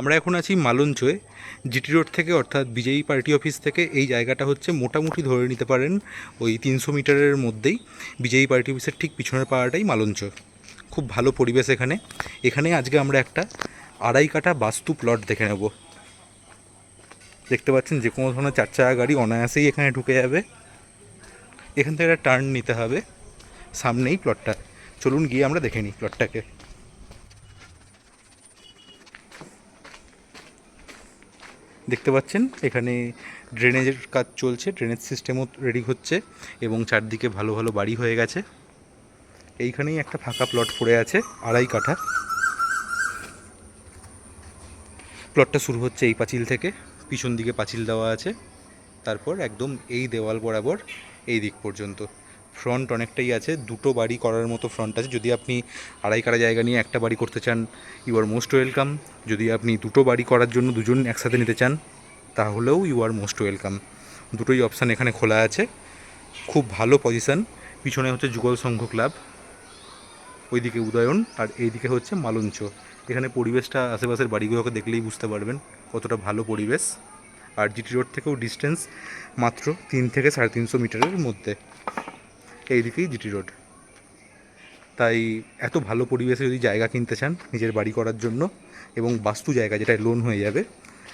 আমরা এখন আছি মালঞ্চয়ে, জিটি রোড থেকে, অর্থাৎ বিজেপি পার্টি অফিস থেকে। এই জায়গাটা হচ্ছে মোটামুটি ধরে নিতে পারেন ওই তিনশো মিটারের মধ্যেই। বিজয়ী পার্টি অফিসের ঠিক পিছনের পাড়াটাই মালঞ্চ খুব ভালো পরিবেশ এখানে। এখানে আজকে আমরা একটা আড়াই কাটা বাস্তু প্লট দেখে নেব। দেখতে পাচ্ছেন যে কোনো ধরনের চার চাকা গাড়ি অনায়াসেই এখানে ঢুকে যাবে। এখান থেকে একটা টার্ন নিতে হবে সামনেই প্লটটা। চলুন গিয়ে আমরা দেখে নিই প্লটটাকে। দেখতে পাচ্ছেন, এখানে ড্রেনেজের কাজ চলছে ড্রেনেজ সিস্টেমও রেডি হচ্ছে এবং চারদিকে ভালো ভালো বাড়ি হয়ে গেছে। এইখানেই একটা ফাঁকা প্লট পড়ে আছে, আড়াই কাঠা। প্লটটা শুরু হচ্ছে এই পাঁচিল থেকে, পিছন দিকে পাঁচিল দেওয়া আছে, তারপর একদম এই দেওয়াল বরাবর এই দিক পর্যন্ত। ফ্রন্ট অনেকটাই আছে, দুটো বাড়ি করার মতো ফ্রন্ট আছে। যদি আপনি আড়াই কাটা জায়গা নিয়ে একটা বাড়ি করতে চান ইউ আর মোস্ট ওয়েলকাম যদি আপনি দুটো বাড়ি করার জন্য দুজন একসাথে নিতে চান, তাহলেও ইউ আর মোস্ট ওয়েলকাম দুটোই অপশান এখানে খোলা আছে। খুব ভালো পজিশান পিছনে হচ্ছে যুগল সংঘ ক্লাব ওইদিকে উদয়ন আর এইদিকে হচ্ছে মালঞ্চ। এখানে পরিবেশটা আশেপাশের বাড়িগুলোকে দেখলেই বুঝতে পারবেন কতটা ভালো পরিবেশ। আর জিটি রোড থেকেও ডিস্টেন্স মাত্র তিন থেকে সাড়ে তিনশো মিটারের মধ্যে। এইদিকেই জিটি রোড। তাই এত ভালো পরিবেশে যদি জায়গা কিনতে চান নিজের বাড়ি করার জন্য এবং বাস্তু জায়গা যেটা লোন হয়ে যাবে,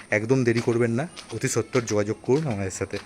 একদম দেরি করবেন না। অতি সত্তর যোগাযোগ করুন আমাদের সাথে।